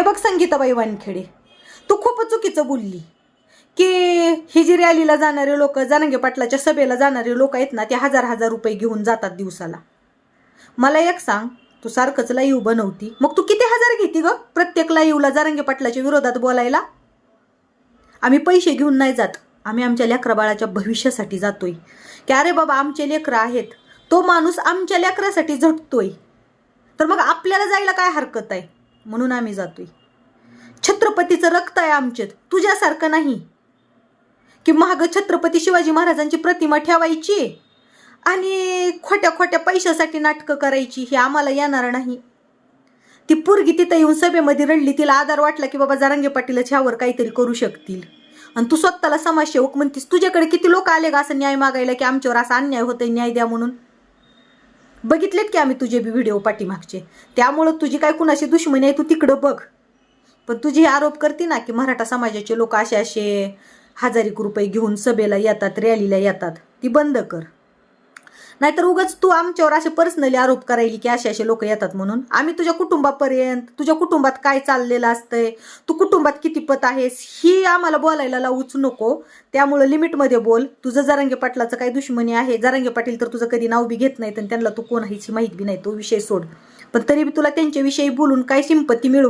हे बघ संगीताबाई वानखेडे तू खूपच चुकीचं बोलली. की ही जी रॅलीला जाणारे लोक जनांगे पाटलाच्या सभेला जाणारे लोक आहेत ना ते हजार हजार रुपये घेऊन जातात दिवसाला. मला एक सांग तू सारखंच लाईव्ह बनवती. मग तू किती हजार घेते ग? प्रत्येक लाईव्हला जारंगे पाटलाच्या विरोधात बोलायला? आम्ही पैसे घेऊन नाही जात. आम्ही आमच्या लेकरा बाळाच्या भविष्यासाठी जातोय. की अरे बाबा आमचे लेकरं आहेत. तो माणूस आमच्या लेकरासाठी झटतोय. तर मग आपल्याला जायला काय हरकत आहे? म्हणून आम्ही जातोय. छत्रपतीचं रक्त आहे आमच्यात. तुझ्यासारखं नाही. की महाग छत्रपती शिवाजी महाराजांची प्रतिमा ठेवायची आणि खोट्या खोट्या पैशासाठी नाटकं करायची हे आम्हाला येणार नाही. ती पोरगी तिथं येऊन सभेमध्ये रडली तिला आधार वाटला की बाबा जारांगे पाटीलच ह्यावर काहीतरी करू शकतील. आणि तू स्वतःला समाजसेवक म्हणतीस तुझ्याकडे किती लोक आले का असं न्याय मागायला की आमच्यावर असा अन्याय होतोय न्याय द्या म्हणून? बघितलेत की आम्ही तुझे बी व्हिडिओ पाठीमागचे. त्यामुळं तुझी काय कुणाशी दुश्मनी आहे तू तिकडं बघ. पण तुझी हे आरोप करते ना की मराठा समाजाचे लोक असे असे हजार एक रुपये घेऊन सभेला येतात रॅलीला येतात ती बंद कर. नाहीतर उगाच तू आमच्यावर असे पर्सनली आरोप करायली की असे असे लोक येतात म्हणून. आम्ही तुझ्या कुटुंबापर्यंत तुझ्या कुटुंबात काय चाललेलं असतंय? तू कुटुंबात किती पत आहेस? ही आम्हाला बोलायला लावूच नको. त्यामुळं लिमिटमध्ये बोल. तुझं जरांगे पाटलाचं काय दुश्मनी आहे? जरांगे पाटील तर तुझं कधी नाव बी घेत नाहीत आणि त्यांना तू कोण ह्याची माहिती बी नाही तो विषय सोड. पण तरी बी तुला त्यांच्याविषयी बोलून काय सिंपत्ती मिळवाय